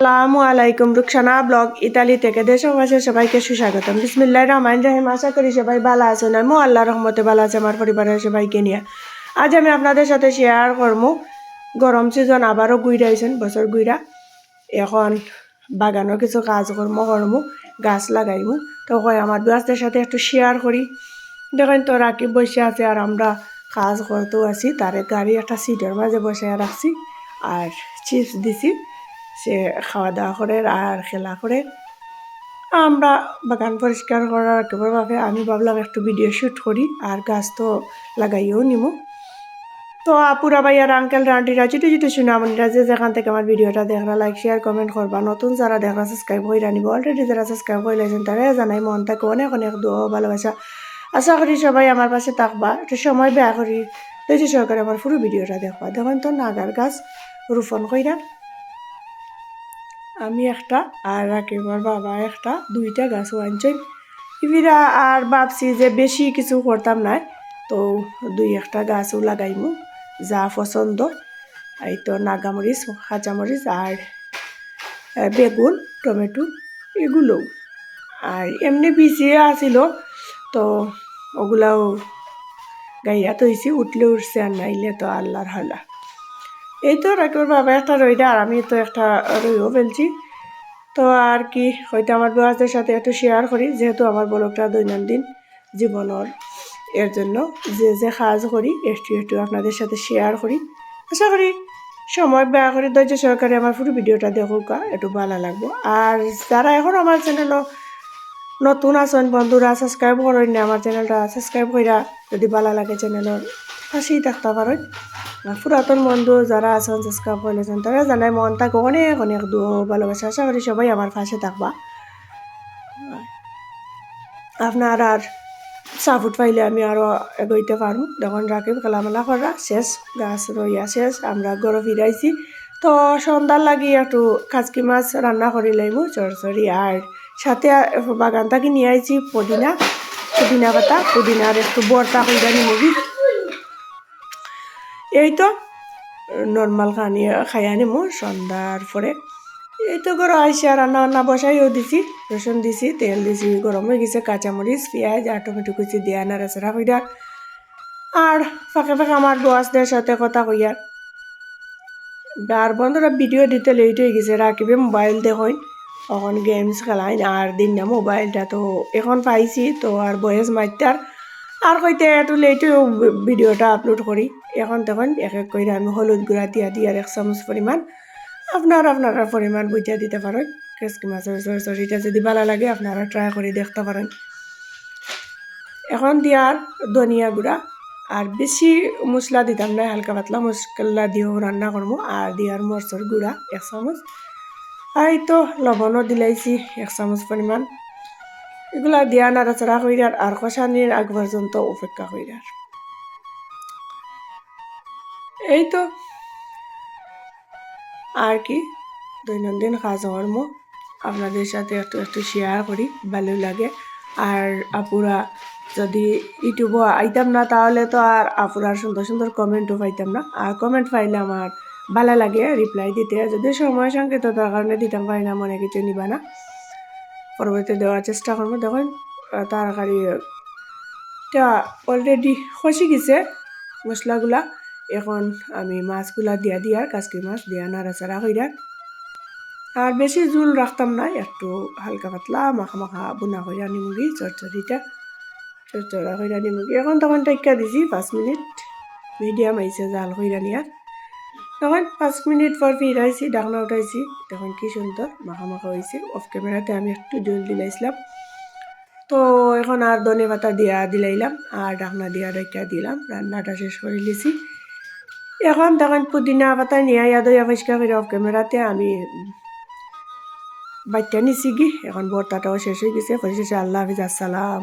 আসসালামু আলাইকুম, Rukhsana blog Italy থেকে দেশবাসী সবাইকে সুস্বাগতম। বিসমিল্লাহ রহমান রাহিম। আশা করি সবাই ভালো আছেন। আমি আল্লাহ রহমতে ভালো আছে, আমার পরিবারের সবাইকে নিয়ে। আজ আমি আপনাদের সাথে শেয়ার করব। গরম সিজন আবারও গুইরাইছেন বছর গুইরা। এখন বাগানও কিছু কাজ কর্ম গাছ লাগাইমু তো হয় আমার গাছদের সাথে একটু শেয়ার করি। দেখেন, তো রাকিব বসে আছে আর আমরা কাজ করতেও আছি। তারে গাড়ি একটা সিটের মাঝে বসে রাখছি আর চিপস দিছি। সে খাওয়া দাওয়া করে, আর খেলা করে। আমরা বাগান পরিষ্কার করার একেবারে আমি ভাবলাম একটু ভিডিও শ্যুট করি, আর গাছ তো লাগাইও নিমু। তো আপুরা ভাই আর আঙ্কেল আন্টিরা ছোটো ছোটো সুনামনিরা যে যেখান থেকে আমার ভিডিওটা দেখরা লাইক শেয়ার কমেন্ট করবা। নতুন যারা দেখরা সাবস্ক্রাইব করে রানিব অলরেডি যারা সাবস্ক্রাইব করে লাইছেন তারা জানাই মন থাকে অনেক অনেক দোয়া ভালোবাসা। আশা করি সবাই আমার পাশে থাকবা। একটু সময় বেয়া করি। ধৈর্য সহকারে আমার পুরো ভিডিওটা দেখবা। দেখুন তো নাগার গাছ রোপণ কইরা। আমি একটা আর রাকিবার বাবা একটা, দুইটা গাছও আনছেন। ইভিরা আর ভাবছি যে বেশি কিছু করতাম না তো দুই একটা গাছও লাগাইমু, যা পছন্দ। এই তো নাগামরিচ, কাঁচামরিচ আর বেগুন, টমেটো এগুলো। আর এমনি বিছিয়ে আসিল তো ওগুলাও গাইয়া তো তৈছি উঠলে উঠছে আর নাইলে তো আল্লাহর হলা। এই তো রাকিবর বাবা একটা রইটা আর আমি তো একটা রইও ফেলছি। তো আর কি, হয়তো আমার বিবাহদের সাথে একটু শেয়ার করি, যেহেতু আমার ব্লগটা দৈনন্দিন জীবনের এর জন্য। যে যে কাজ করি, একটু একটু আপনাদের সাথে শেয়ার করি। আশা করি সময় ব্যয় করে ধৈর্য সহকারে আমার পুরো ভিডিওটা দেখুক একটু ভালো লাগবো। আর যারা এখন আমার চ্যানেলও নতুন আছেন, বন্ধুরা সাবস্ক্রাইব করেন না, আমার চ্যানেলটা সাবস্ক্রাইব কইরা যদি ভালো লাগে চ্যানেলের পাশেই থাকতে পারেন। পুরাতন বন্ধু যারা আছেন সাবস্ক্রাইব করেছেন তারা জানাই মন থাকে অনেক অনেক ভালোবাসা। আশা করি সবাই আমার পাশে থাকবা। আপনার আর সাপোর্ট পাইলে আমি আরও এগোইতে পারব। যখন রাকিব খেলামেলা করা, শেষ, গাছ রইয়া শেষ, আমরা গরো ফিরাইছি তো সন্ধ্যার লাগি একটু খাজকি মাছ রান্না করি লাইমু চরচরি আর সাথে বাগান থেকে নিয়ে আইছি, পুদিনা পুদিনা পাতা, পুদিনার একটু বর্তা কইরা নিমুগি এই তো নর্মাল খাই আনিমু, সন্ধ্যার পরে। এই তো আইসি আর রান্না বান্না বসাইও দিছি, রসুন দিছি, তেল দিছি, গরম হয়ে গেছে, কাঁচামরিচ, পেঁয়াজ, আর টমেটো কুচি দিয়া নাড়াচাড়া কইরা। আর ফাঁকে ফাঁকে আমার বসদের সাথে কথা কইয়া। আর বন্ধুরা ভিডিও দিতে লেট হয়ে গেছে রাখিবে মোবাইল দেখুন তখন গেমস খেলাই, আর দিন না মোবাইলটা তো এখন পাইছি, তো আর বয়স মাইতার আর কইতে একটু লেট ভিডিওটা আপলোড করি। এখন তখন এক এক করে আমি হলুদ গুঁড়া দিয়া দিয়ার এক চামচ পরিমাণ আপনার আপনারা পরিমাণ বুঝিয়া দিতে পারেন কেসকি মাছের চরচরিটা যদি ভালো লাগে আপনারা ট্রাই করে দেখতে পারেন এখন দিয়ার ধনিয়া গুঁড়া আর বেশি মশলা দিতাম না হালকা পাতলা মশলা দিয়েও রান্না করব আর দিয়ার মরচর গুঁড়া এক চামচ। আর এই তো লবণও দিলাইছি, এক চামচ পরিমাণ এগুলা দিয়া নাড়াচাড়া কইরার আর কষানির আগ পর্যন্ত অপেক্ষা কইরার এই তো আর কি দৈনন্দিন কাজকর্ম আপনাদের সাথে একটু একটু শেয়ার করি ভালো লাগে আর আপুরা যদি ইউটিউবে আইতাম না তাহলে তো আর আপুরার সুন্দর সুন্দর কমেন্টও পাইতাম না আর কমেন্ট পাইলে আমার ভালো লাগে রিপ্লাই দিতে যদি সময় সংকেত সংকেততার কারণে দিতাম পারি না মনে কিছু নিবা না পরবর্তীতে দেওয়ার চেষ্টা করব। দেখুন তাড়াতাড়ি তা অলরেডি খসি গেছে মশলাগুলা। এখন আমি মাছগুলা দিয়া দিয়ার কাজকি মাছ দিয়া নাড়াচাড়া হইরা আর বেশি জুল রাখতাম না, একটু হালকা পাতলা মাখা মাখা বোনা হইরা নিমুগি চরচরিটা চরচরা হইরা নিমুগি। এখন তখন টেক্কা দিছি, পাঁচ মিনিট। মিডিয়াম আইছে জাল হইরা নিয়ার তখন পাঁচ মিনিট পর ফিরাইছি ডাকনা উঠাইছি। তখন কি সুন্দর মাখা মাখা হয়েছে অফ ক্যামেরাতে আমি একটু জল দিলাইছিলাম। তো এখন আর ধনে পাতা দিয়া দিলাইলাম, আর ডাকনা দিয়া রেখা দিলাম। রান্নাটা শেষ করে লিছি এখন তখন পুদিনা পাতা নিয়ে ইয়া দইয়া পরিষ্কার করে অফ ক্যামেরাতে আমি বাচ্চা নিছি গি। এখন বর্তাটাও শেষ হয়ে গেছে। পরিশেষে আল্লাহ হাফিজ, আসসালাম